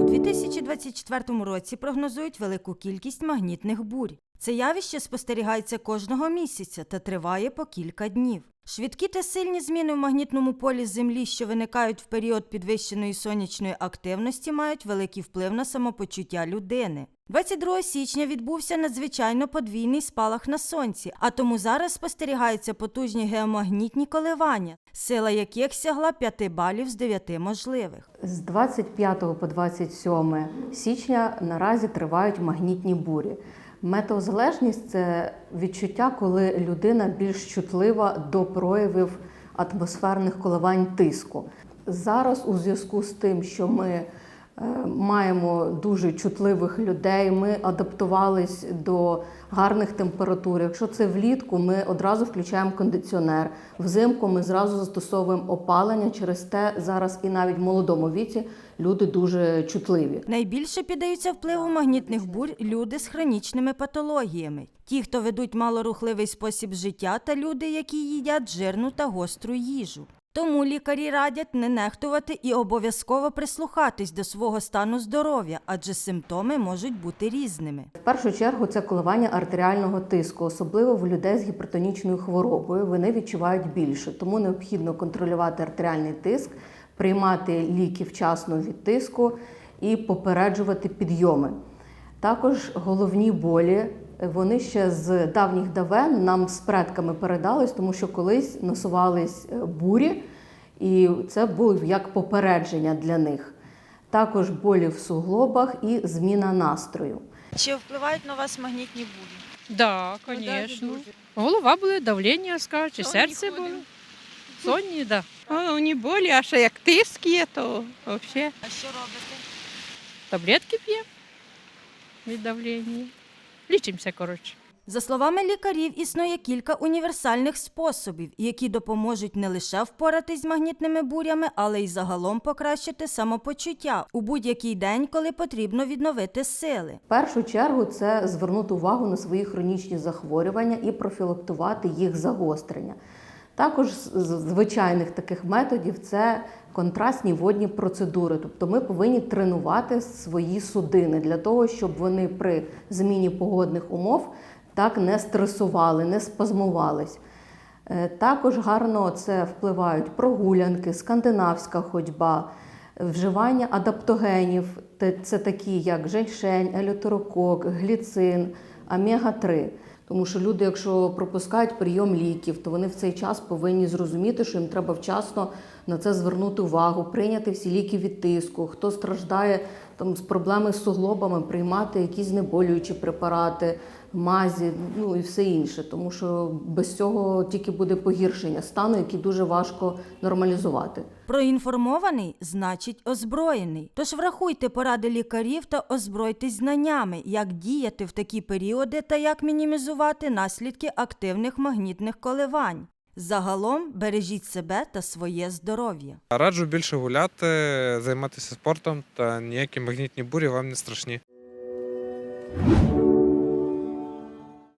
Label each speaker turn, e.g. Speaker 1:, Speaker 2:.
Speaker 1: У 2024 році прогнозують велику кількість магнітних бурь. Це явище спостерігається кожного місяця та триває по кілька днів. Швидкі та сильні зміни в магнітному полі Землі, що виникають в період підвищеної сонячної активності, мають великий вплив на самопочуття людини. 22 січня відбувся надзвичайно подвійний спалах на сонці, а тому зараз спостерігаються потужні геомагнітні коливання, сила яких сягла 5 балів з 9 можливих.
Speaker 2: З 25 по 27 січня наразі тривають магнітні бурі. Метеозалежність це відчуття, коли людина більш чутлива до проявів атмосферних коливань тиску. Зараз, у зв'язку з тим, що ми маємо дуже чутливих людей, ми адаптувались до гарних температур. Якщо це влітку, ми одразу включаємо кондиціонер. Взимку ми зразу застосовуємо опалення. Через те зараз і навіть в молодому віці люди дуже чутливі.
Speaker 1: Найбільше піддаються впливу магнітних бурь люди з хронічними патологіями, ті, хто ведуть малорухливий спосіб життя, та люди, які їдять жирну та гостру їжу. Тому лікарі радять не нехтувати і обов'язково прислухатись до свого стану здоров'я, адже симптоми можуть бути різними.
Speaker 2: В першу чергу це коливання артеріального тиску, особливо в людей з гіпертонічною хворобою. Вони відчувають більше, тому необхідно контролювати артеріальний тиск, приймати ліки вчасно від тиску і попереджувати підйоми. Також головні болі. Вони ще з давніх давен нам з предками передались, тому що колись насувались е, бурі, і це було як попередження для них. Також болі в суглобах і зміна настрою.
Speaker 1: Чи впливають на вас магнітні бурі?
Speaker 3: Да, конечно. Голова була, давлення, скажу, чи серце було. Сонні, да.
Speaker 4: Головні болі, а ще як тиск є, то взагалі.
Speaker 1: А що робите?
Speaker 3: Таблетки п'ємо від давлення. Лічимося, коротше.
Speaker 1: За словами лікарів, існує кілька універсальних способів, які допоможуть не лише впоратись з магнітними бурями, але й загалом покращити самопочуття у будь-який день, коли потрібно відновити сили.
Speaker 2: В першу чергу це звернути увагу на свої хронічні захворювання і профілактувати їх загострення. Також з звичайних таких методів це контрастні водні процедури. Тобто ми повинні тренувати свої судини для того, щоб вони при зміні погодних умов так не стресували, не спазмувались. Е, Також гарно це впливають прогулянки, скандинавська ходьба, вживання адаптогенів, це такі як женьшень, елютерокок, гліцин, омега-3. Тому що люди, якщо пропускають прийом ліків, то вони в цей час повинні зрозуміти, що їм треба вчасно на це звернути увагу, прийняти всі ліки від тиску. Хто страждає там з проблеми з суглобами, приймати якісь знеболюючі препарати, мазі, ну і все інше. Тому що без цього тільки буде погіршення стану, який дуже важко нормалізувати.
Speaker 1: Проінформований значить озброєний. Тож врахуйте поради лікарів та озбройтесь знаннями, як діяти в такі періоди та як мінімізувати наслідки активних магнітних коливань. Загалом бережіть себе та своє здоров'я.
Speaker 5: Раджу більше гуляти, займатися спортом, та ніякі магнітні бурі вам не страшні.